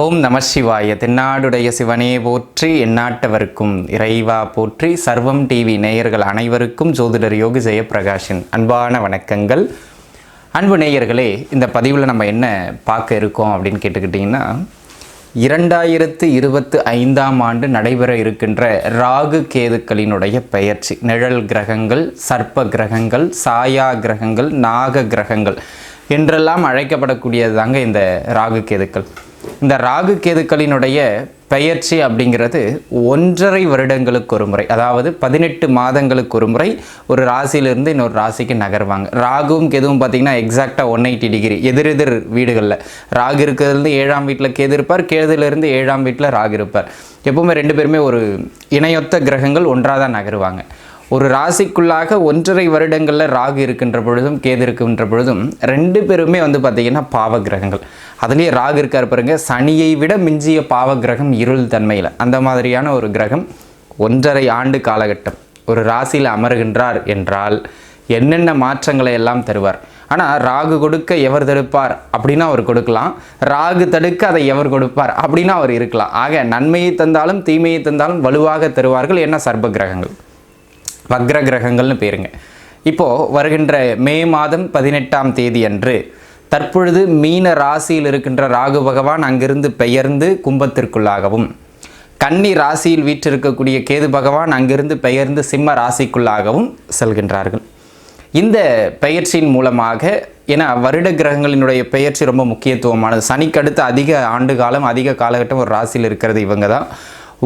ஓம் நம சிவாய. தென்னாடுடைய சிவனே போற்றி எந்நாட்டவருக்கும் இறைவா போற்றி. சர்வம் டிவி நேயர்கள் அனைவருக்கும் ஜோதிடர் யோகி ஜெயபிரகாஷின் அன்பான வணக்கங்கள். அன்பு நேயர்களே இந்த பதிவில் நம்ம என்ன பார்க்க இருக்கோம் அப்படின்னு கேட்டுக்கிட்டிங்கன்னா இரண்டாயிரத்து இருபத்து ஐந்தாம் ஆண்டு நடைபெற இருக்கின்ற ராகு கேதுக்களினுடைய பெயர்ச்சி. நிழல் கிரகங்கள் சர்ப்ப கிரகங்கள் சாயா கிரகங்கள் நாக கிரகங்கள் என்றெல்லாம் அழைக்கப்படக்கூடியது தாங்க இந்த ராகு கேதுக்கள். இந்த ராகு கேதுக்களினுடைய பெயர்ச்சி அப்படிங்கிறது ஒன்றரை வருடங்களுக்கு ஒரு முறை அதாவது பதினெட்டு மாதங்களுக்கு ஒரு முறை ஒரு ராசியிலிருந்து இன்னொரு ராசிக்கு நகர்வாங்க. ராகுவும் கேதுவும் பார்த்தீங்கன்னா எக்ஸாக்டாக ஒன் எயிட்டி டிகிரி எதிரெதிர் வீடுகளில். ராகு இருக்கிறதுலேருந்து ஏழாம் வீட்டில் கேது இருப்பார் கேதுலேருந்து ஏழாம் வீட்டில் ராகு இருப்பார். எப்பவுமே ரெண்டு பேருமே ஒரு இணையொத்த கிரகங்கள் ஒன்றாக தான் நகருவாங்க. ஒரு ராசிக்குள்ளாக ஒன்றரை வருடங்களில் ராகு இருக்கின்ற பொழுதும் கேது இருக்கின்ற பொழுதும் ரெண்டு பேருமே வந்து பார்த்திங்கன்னா பாவ கிரகங்கள் அதுலேயே ராகு இருக்கார் பாருங்க சனியை விட மிஞ்சிய பாவ கிரகம் இருள் தன்மையில். அந்த மாதிரியான ஒரு கிரகம் ஒன்றரை ஆண்டு காலகட்டம். ஒரு ராசியில் அமருகின்றார் என்றால் என்னென்ன மாற்றங்களை எல்லாம் தருவார்? ஆனால் ராகு கொடுக்க எவர் தடுப்பார் அப்படின்னா அவர் கொடுக்கலாம். ராகு தடுக்க அதை எவர் கொடுப்பார் அப்படின்னா அவர் இருக்கலாம். ஆக நன்மையை தந்தாலும் தீமையை தந்தாலும் வலுவாக தருவார்கள். என்ன? சர்ப கிரகங்கள். வக்ர கிரகங்கள்னு பேருங்க. இப்போது வருகின்ற மே மாதம் பதினெட்டாம் தேதி அன்று தற்பொழுது மீன ராசியில் இருக்கின்ற ராகு பகவான் அங்கிருந்து பெயர்ந்து கும்பத்திற்குள்ளாகவும் கன்னி ராசியில் வீற்றிருக்கக்கூடிய கேது பகவான் அங்கிருந்து பெயர்ந்து சிம்ம ராசிக்குள்ளாகவும் செல்கின்றார்கள். இந்த பெயர்ச்சியின் மூலமாக ஏன்னா வருட கிரகங்களினுடைய பெயர்ச்சி ரொம்ப முக்கியத்துவமானது. சனிக்கடுத்து அதிக ஆண்டு காலம் அதிக காலகட்டம் ஒரு ராசியில் இருக்கிறது இவங்க தான்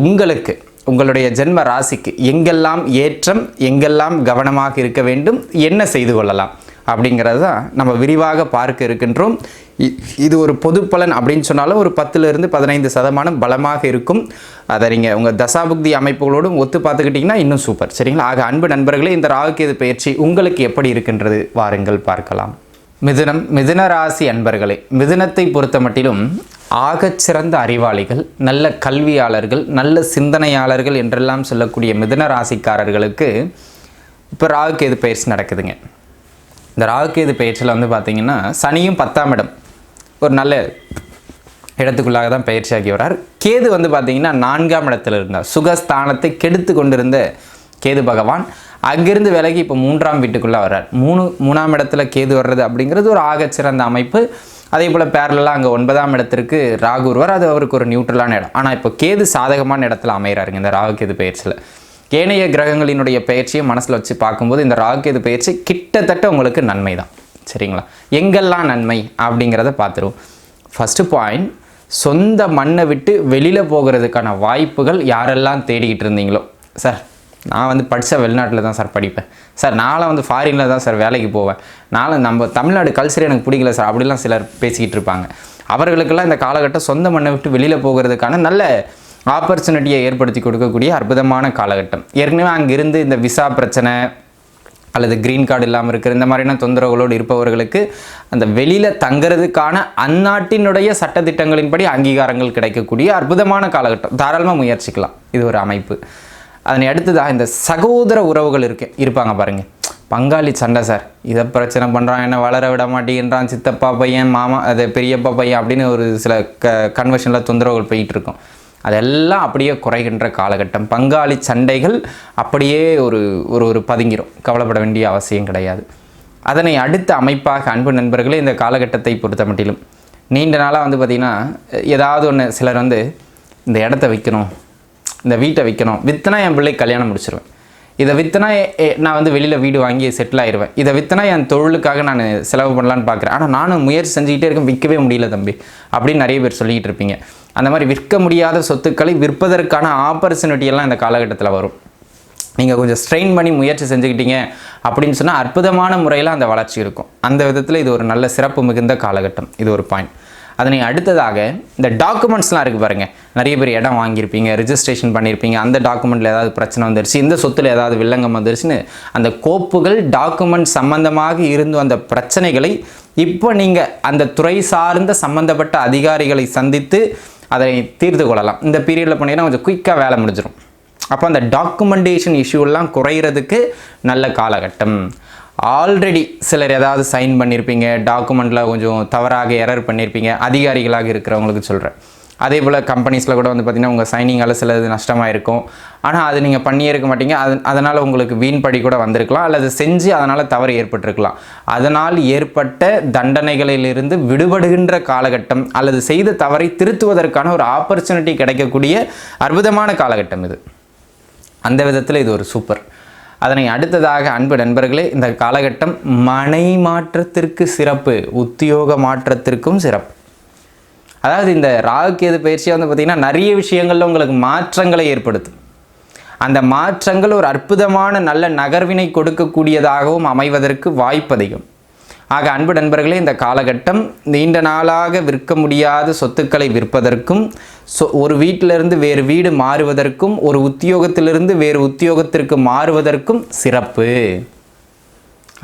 உங்களுக்கு உங்களுடைய ஜென்ம ராசிக்கு எங்கெல்லாம் ஏற்றம் எங்கெல்லாம் கவனமாக இருக்க வேண்டும் என்ன செய்து கொள்ளலாம் அப்படிங்கிறது தான் நம்ம விரிவாக பார்க்க இருக்கின்றோம். இ- இது ஒரு பொது பலன் அப்படின்னு சொன்னாலும் ஒரு பத்துலேருந்து பதினைந்து சதமானம் பலமாக இருக்கும். அதை நீங்கள் உங்கள் தசாபுக்தி அமைப்புகளோடும் ஒத்து பார்த்துக்கிட்டிங்கன்னா இன்னும் சூப்பர். சரிங்களா? ஆக அன்பு நண்பர்களே இந்த ராகுகேது பயிற்சி உங்களுக்கு எப்படி இருக்கின்றது? வாருங்கள் பார்க்கலாம். மிதுனம் மிதுன ராசி அன்பர்களே மிதுனத்தை பொறுத்த மட்டிலும் ஆகச்சிறந்த அறிவாளிகள் நல்ல கல்வியாளர்கள் நல்ல சிந்தனையாளர்கள் என்றெல்லாம் சொல்லக்கூடிய மிதுன ராசிக்காரர்களுக்கு இப்போ ராகுகேது பயிற்சி நடக்குதுங்க. இந்த ராகுகேது பயிற்சியில் வந்து பார்த்தீங்கன்னா சனியும் பத்தாம் இடம். ஒரு நல்ல இடத்துக்குள்ளாக தான் பயிற்சியாகி வர்றார் கேது வந்து பார்த்தீங்கன்னா நான்காம் இடத்துல இருந்தார். சுகஸ்தானத்தை கெடுத்து கொண்டிருந்த கேது பகவான் அங்கிருந்து விலகி இப்போ மூன்றாம் வீட்டுக்குள்ளே வர்றார். மூணு மூணாம் இடத்துல கேது வர்றது அப்படிங்கிறது ஒரு ஆகச்சிறந்த அமைப்பு. அதே போல் பேரலாக அங்கே ஒன்பதாம் இடத்திற்கு ராகு ஒருவர் அது அவருக்கு ஒரு நியூட்ரலான இடம். ஆனால் இப்போ கேது சாதகமான இடத்துல அமைகிறாருங்க இந்த ராகு கேது பயிற்சியில். ஏனைய கிரகங்களினுடைய பயிற்சியை மனசில் வச்சு பார்க்கும்போது இந்த ராகு கேது பயிற்சி கிட்டத்தட்ட உங்களுக்கு நன்மை தான் சரிங்களா? எங்கெல்லாம் நன்மை அப்படிங்கிறத பார்த்துருவோம். ஃபஸ்ட்டு பாயிண்ட் சொந்த மண்ணை விட்டு வெளியில் போகிறதுக்கான வாய்ப்புகள் யாரெல்லாம் தேடிக்கிட்டு இருந்தீங்களோ. சார் நான் வந்து படித்த வெளிநாட்டில் தான் சார் படிப்பேன். சார் நானும் வந்து ஃபாரினில் தான் சார் வேலைக்கு போவேன். நானும் நம்ம தமிழ்நாடு கல்ச்சர் எனக்கு பிடிக்கல சார் அப்படிலாம் சிலர் பேசிக்கிட்டு இருப்பாங்க. அவர்களுக்கெல்லாம் இந்த காலகட்டம் சொந்த மண்ணை விட்டு வெளியில் போகிறதுக்கான நல்ல ஆப்பர்ச்சுனிட்டியை ஏற்படுத்தி கொடுக்கக்கூடிய அற்புதமான காலகட்டம். ஏற்கனவே அங்கிருந்து இந்த விசா பிரச்சனை அல்லது க்ரீன் கார்டு இல்லாமல் இருக்கிற இந்த மாதிரியான தொந்தரவுகளோடு இருப்பவர்களுக்கு அந்த வெளியில் தங்குறதுக்கான அந்நாட்டினுடைய சட்டத்திட்டங்களின்படி அங்கீகாரங்கள் கிடைக்கக்கூடிய அற்புதமான காலகட்டம். தாராளமாக முயற்சிக்கலாம். இது ஒரு அமைப்பு. அதனை அடுத்ததாக இந்த சகோதர உறவுகள் இருக்கு இருப்பாங்க பாருங்கள் பங்காளி சண்டை சார் இதை பிரச்சனை பண்ணுறான் என்ன வளர விட மாட்டேங்கிறான் சித்தப்பா பையன் மாமா அது பெரியப்பா பையன் அப்படின்னு ஒரு சில க கன்வர்ஷனில் தொந்தரவுகள் போயிட்டு இருக்கும். அதெல்லாம் அப்படியே குறைகின்ற காலகட்டம். பங்காளி சண்டைகள் அப்படியே ஒரு ஒரு ஒரு பதுங்கிரும். கவலைப்பட வேண்டிய அவசியம் கிடையாது. அதனை அடுத்த அமைப்பாக அன்பு நண்பர்களே இந்த காலகட்டத்தை பொறுத்த மட்டிலும் நீண்ட நாளாக வந்து பார்த்திங்கன்னா ஏதாவது ஒன்று சிலர் வந்து இந்த இடத்த வைக்கணும் இந்த வீட்டை விற்கணும். விற்றுனா என் பிள்ளை கல்யாணம் முடிச்சிருவேன். இதை விற்றுனா நான் வந்து வெளியில் வீடு வாங்கி செட்டில் ஆயிடுவேன் இதை விற்றுனா என் தொழிலுக்காக நான் செலவு பண்ணலான்னு பார்க்குறேன். ஆனால் நானும் முயற்சி செஞ்சுக்கிட்டே இருக்கேன். விற்கவே முடியல தம்பி. அப்படின்னு நிறைய பேர் சொல்லிக்கிட்டு இருப்பீங்க. அந்த மாதிரி விற்க முடியாத சொத்துக்களை விற்பதற்கான ஆப்பர்ச்சுனிட்டி எல்லாம் இந்த காலகட்டத்தில் வரும். நீங்கள் கொஞ்சம் ஸ்ட்ரெயின் பண்ணி முயற்சி செஞ்சுக்கிட்டீங்க அப்படின்னு சொன்னால் அற்புதமான முறையில் அந்த வளர்ச்சி இருக்கும். அந்த விதத்தில் இது ஒரு நல்ல சிறப்பு மிகுந்த காலகட்டம். இது ஒரு பாயிண்ட் அதனை அடுத்ததாக இந்த டாக்குமெண்ட்ஸ்லாம் இருக்குது பாருங்கள் நிறைய பேர் இடம் வாங்கியிருப்பீங்க ரிஜிஸ்ட்ரேஷன் பண்ணியிருப்பீங்க அந்த டாக்குமெண்ட்டில் ஏதாவது பிரச்சனை வந்துருச்சு இந்த சொத்தில் ஏதாவது வில்லங்கம் வந்துருச்சுன்னு அந்த கோப்புகள் டாக்குமெண்ட் சம்பந்தமாக இருந்து வந்த பிரச்சனைகளை இப்போ நீங்கள் அந்த துறை சார்ந்த சம்பந்தப்பட்ட அதிகாரிகளை சந்தித்து அதை தீர்த்து கொள்ளலாம். இந்த பீரியடில் பண்ணிங்கன்னா கொஞ்சம் குயிக்காக வேலை முடிஞ்சிடும் அப்போ அந்த டாக்குமெண்டேஷன் இஷ்யூலாம் குறையிறதுக்கு நல்ல காலகட்டம். ஆல்ரெடி சிலர் ஏதாவது சைன் பண்ணியிருப்பீங்க டாக்குமெண்ட்டில் கொஞ்சம் தவறாக எரர் பண்ணியிருப்பீங்க அதிகாரிகளாக இருக்கிறவங்களுக்கு சொல்கிறேன் அதே போல் கம்பெனிஸில் கூட வந்து பார்த்திங்கன்னா உங்கள் சைனிங்கால் சிலது நஷ்டமாக இருக்கும் ஆனால் அது நீங்கள் பண்ணியே இருக்க மாட்டீங்க அது அதனால் உங்களுக்கு வீண்படி கூட வந்திருக்கலாம் அல்லது செஞ்சு அதனால் தவறு ஏற்பட்டிருக்கலாம். அதனால் ஏற்பட்ட தண்டனைகளிலிருந்து விடுபடுகின்ற காலகட்டம் அல்லது செய்த தவறை திருத்துவதற்கான ஒரு ஆப்பர்ச்சுனிட்டி கிடைக்கக்கூடிய அற்புதமான காலகட்டம் இது. அந்த விதத்தில் இது ஒரு சூப்பர் அதனை அடுத்ததாக அன்பு நண்பர்களே இந்த காலகட்டம் மனை மாற்றத்திற்கு சிறப்பு உத்தியோக மாற்றத்திற்கும் சிறப்பு. அதாவது இந்த ராகுக்கேது பயிற்சியாக வந்து பார்த்திங்கன்னா நிறைய விஷயங்களில் உங்களுக்கு மாற்றங்களை ஏற்படுத்தும். அந்த மாற்றங்கள் ஒரு அற்புதமான நல்ல நகர்வினை கொடுக்கக்கூடியதாகவும் அமைவதற்கு வாய்ப்பு அதிகம் ஆக அன்பு நண்பர்களே இந்த காலகட்டம் நீண்ட நாளாக விற்க முடியாத சொத்துக்களை விற்பதற்கும் சொ ஒரு வீட்டிலிருந்து வேறு வீடு மாறுவதற்கும் ஒரு உத்தியோகத்திலிருந்து வேறு உத்தியோகத்திற்கு மாறுவதற்கும் சிறப்பு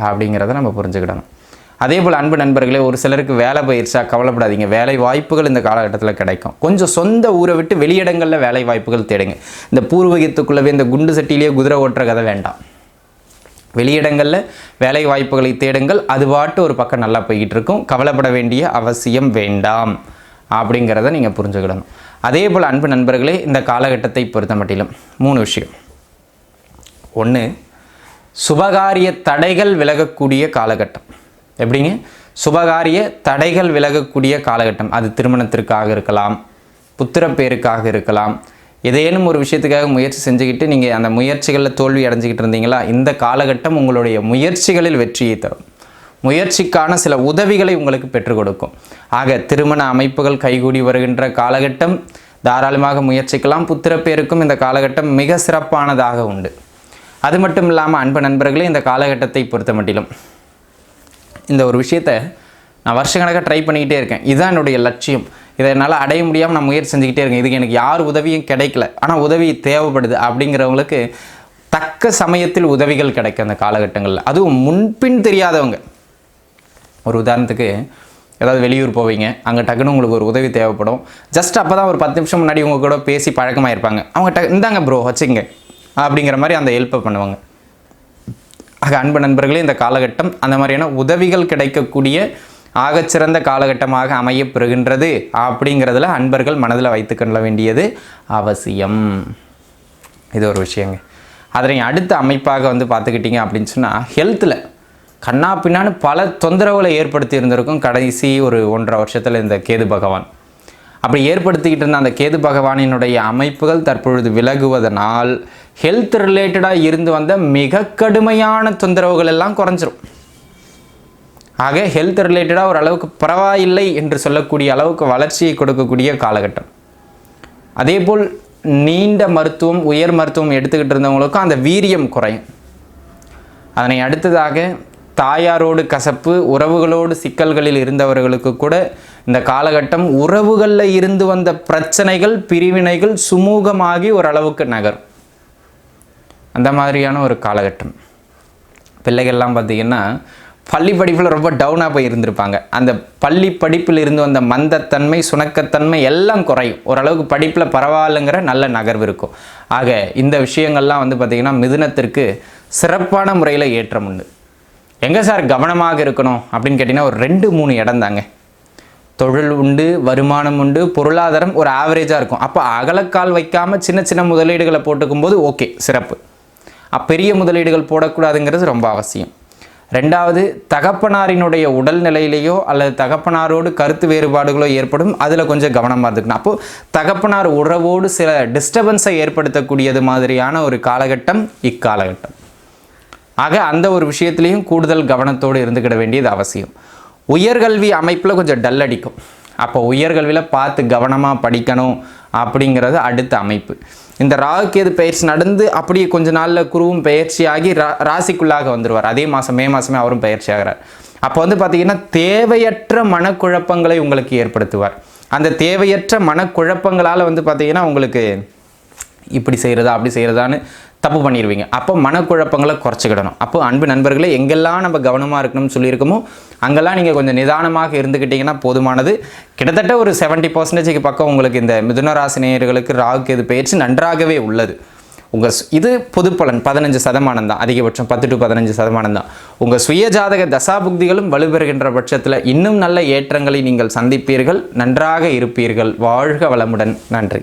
அப்படிங்கிறத நம்ம புரிஞ்சுக்கிடணும். அதே போல் அன்பு நண்பர்களே ஒரு சிலருக்கு வேலை பயிற்சியா கவலைப்படாதீங்க. வேலை வாய்ப்புகள் இந்த காலகட்டத்தில் கிடைக்கும். கொஞ்சம் சொந்த ஊரை விட்டு வெளியிடங்களில் வேலை வாய்ப்புகள் தேடுங்க. இந்த பூர்வீகத்துக்குள்ளவே இந்த குண்டு சட்டியிலேயே குதிரை ஓட்டுற கதை வேண்டாம். வெளியிடங்களில் வேலை வாய்ப்புகளை தேடுங்கள். அது பாட்டு ஒரு பக்கம் நல்லா போய்கிட்டு இருக்கும் கவலைப்பட வேண்டிய அவசியம் வேண்டாம். அப்படிங்கிறத நீங்கள் புரிஞ்சுக்கிடணும். அதே போல் அன்பு நண்பர்களே இந்த காலகட்டத்தை பொறுத்த மட்டிலும் மூணு விஷயம். ஒன்று சுபகாரிய தடைகள் விலகக்கூடிய காலகட்டம். எப்படிங்க? சுபகாரிய தடைகள் விலகக்கூடிய காலகட்டம். அது திருமணத்திற்காக இருக்கலாம் புத்திரப்பேருக்காக இருக்கலாம் ஏதேனும் ஒரு விஷயத்துக்காக முயற்சி செஞ்சுக்கிட்டு நீங்கள் அந்த முயற்சிகளில் தோல்வி அடைஞ்சிக்கிட்டு இருந்தீங்களா? இந்த காலகட்டம் உங்களுடைய முயற்சிகளில் வெற்றியை தரும். முயற்சிக்கான சில உதவிகளை உங்களுக்கு பெற்றுக் கொடுக்கும். ஆக திருமண அமைப்புகள் கைகூடி வருகின்ற காலகட்டம் தாராளமாக முயற்சிக்கலாம். புத்திரப்பேருக்கும் இந்த காலகட்டம் மிக சிறப்பானதாக உண்டு. அது மட்டும் இல்லாமல் அன்பு நண்பர்களே இந்த காலகட்டத்தை பொறுத்த மட்டிலும் இந்த ஒரு விஷயத்த நான் வருஷக்கணக்காக ட்ரை பண்ணிக்கிட்டே இருக்கேன். இதுதான் என்னுடைய லட்சியம். இதை என்னால் அடைய முடியாமல் நான் முயற்சி செஞ்சுக்கிட்டே இருக்கேன். இதுக்கு எனக்கு யார் உதவியும் கிடைக்கல. ஆனால் உதவி தேவைப்படுது அப்படிங்கிறவங்களுக்கு தக்க சமயத்தில் உதவிகள் கிடைக்கும் அந்த காலகட்டங்களில். அதுவும் முன்பின் தெரியாதவங்க. ஒரு உதாரணத்துக்கு ஏதாவது வெளியூர் போவீங்க அங்கே டக்குன்னு உங்களுக்கு ஒரு உதவி தேவைப்படும். ஜஸ்ட் அப்போ தான் ஒரு பத்து நிமிஷம் முன்னாடி உங்கள் கூட பேசி பழக்கமாக இருப்பாங்க அவங்க டக் இந்தாங்க ப்ரோ வச்சுங்க அப்படிங்கிற மாதிரி அந்த ஹெல்ப்பை பண்ணுவாங்க. ஆக அன்பு நண்பர்களே இந்த காலகட்டம் அந்த மாதிரியான உதவிகள் கிடைக்கக்கூடிய ஆகச்சிறந்த காலகட்டமாக அமையப் பெறுகின்றது அப்படிங்கிறதுல அன்பர்கள் மனதில் வைத்துக்கொள்ள வேண்டியது அவசியம். இது ஒரு விஷயங்க. அதனை அடுத்த அமைப்பாக வந்து பார்த்துக்கிட்டிங்க அப்படின்னு சொன்னால் ஹெல்த்தில் கண்ணா பின்னான்னு பல தொந்தரவுகளை ஏற்படுத்தி இருந்திருக்கும் கடைசி ஒரு ஒன்றரை வருஷத்தில் இந்த கேது பகவான். அப்படி ஏற்படுத்திக்கிட்டு இருந்த அந்த கேது பகவானினுடைய அமைப்புகள் தற்பொழுது விலகுவதனால் ஹெல்த் ரிலேட்டடாக இருந்து வந்த மிக கடுமையான தொந்தரவுகள் எல்லாம் குறைஞ்சிரும். ஆக ஹெல்த் ரிலேட்டடாக ஒரு அளவுக்கு பரவாயில்லை என்று சொல்லக்கூடிய அளவுக்கு வளர்ச்சியை கொடுக்கக்கூடிய காலகட்டம். அதேபோல் நீண்ட மருத்துவம் உயர் மருத்துவம் எடுத்துக்கிட்டு இருந்தவங்களுக்கும் அந்த வீரியம் குறையும். அதனை அடுத்ததாக தாயாரோடு கசப்பு உறவுகளோடு சிக்கல்களில் இருந்தவர்களுக்கு கூட இந்த காலகட்டம் உறவுகளில் இருந்து வந்த பிரச்சனைகள் பிரிவினைகள் சுமூகமாகி ஓரளவுக்கு நகரும். அந்த மாதிரியான ஒரு காலகட்டம். பிள்ளைகள்லாம் பார்த்தீங்கன்னா பள்ளி படிப்பில் ரொம்ப டவுனாக போய் இருந்திருப்பாங்க. அந்த பள்ளி படிப்பில் இருந்து வந்த மந்தத்தன்மை சுணக்கத்தன்மை எல்லாம் குறையும். ஓரளவுக்கு படிப்பில் பரவாயில்லைங்கிற நல்ல நகர்வு இருக்கும். ஆக இந்த விஷயங்கள்லாம் வந்து பார்த்திங்கன்னா மிதுனத்திற்கு சிறப்பான முறையில் ஏற்றம் உண்டு. எங்கே சார் கவனமாக இருக்கணும் அப்படின்னு கேட்டிங்கன்னா ஒரு ரெண்டு மூணு இடம் தாங்க. தொழில் உண்டு வருமானம் உண்டு பொருளாதாரம் ஒரு ஆவரேஜாக இருக்கும். அப்போ அகலக்கால் வைக்காமல் சின்ன சின்ன முதலீடுகளை போட்டுக்கும் போது ஓகே சிறப்பு பெரிய முதலீடுகள் போடக்கூடாதுங்கிறது ரொம்ப அவசியம். ரெண்டாவது தகப்பனாரினுடைய உடல்நிலையிலேயோ அல்லது தகப்பனாரோடு கருத்து வேறுபாடுகளோ ஏற்படும் அதில் கொஞ்சம் கவனமாக இருந்துக்கணும். அப்போது தகப்பனார் உறவோடு சில டிஸ்டர்பன்ஸை ஏற்படுத்தக்கூடியது மாதிரியான ஒரு காலகட்டம் இக்காலகட்டம். ஆக அந்த ஒரு விஷயத்துலேயும் கூடுதல் கவனத்தோடு இருந்துக்கிட வேண்டியது அவசியம். உயர்கல்வி அமைப்பில் கொஞ்சம் டல் அடிக்கும். அப்போ உயர்கல்வியில் பார்த்து கவனமாக படிக்கணும் அப்படிங்கிறது அடுத்த அமைப்பு. இந்த ராகுக்கேது பயிற்சி நடந்து அப்படியே கொஞ்ச நாளில் குருவும் பயிற்சியாகி ரா ராசிக்குள்ளாக வந்துடுவார் அதே மாதம் மே மாதமே அவரும் பயிற்சி ஆகிறார் அப்போ வந்து பார்த்தீங்கன்னா தேவையற்ற மனக்குழப்பங்களை உங்களுக்கு ஏற்படுத்துவார். அந்த தேவையற்ற மனக்குழப்பங்களால் வந்து பார்த்தீங்கன்னா உங்களுக்கு இப்படி செய்கிறதா அப்படி செய்கிறதான்னு தப்பு பண்ணிடுவீங்க அப்போ மனக்குழப்பங்களை குறைச்சிக்கிடணும். அப்போ அன்பு நண்பர்களே எங்கெல்லாம் நம்ம கவனமாக இருக்கணும்னு சொல்லியிருக்கோமோ அங்கெல்லாம் நீங்கள் கொஞ்சம் நிதானமாக இருந்துக்கிட்டிங்கன்னா போதுமானது. கிட்டத்தட்ட ஒரு செவன்ட்டி பர்சன்டேஜுக்கு பக்கம் உங்களுக்கு இந்த மிதுனராசினியர்களுக்கு ராகுக்கு இது பயிற்சி நன்றாகவே உள்ளது. உங்கள் இது பொதுப்பலன் பதினஞ்சு சதமானம் தான். அதிகபட்சம் பத்து டு பதினஞ்சு சதமானம் தான். உங்கள் சுயஜாதக தசாபுக்திகளும் வலுப்பெறுகின்ற பட்சத்தில் இன்னும் நல்ல ஏற்றங்களை நீங்கள் சந்திப்பீர்கள். நன்றாக இருப்பீர்கள். வாழ்க வளமுடன். நன்றி.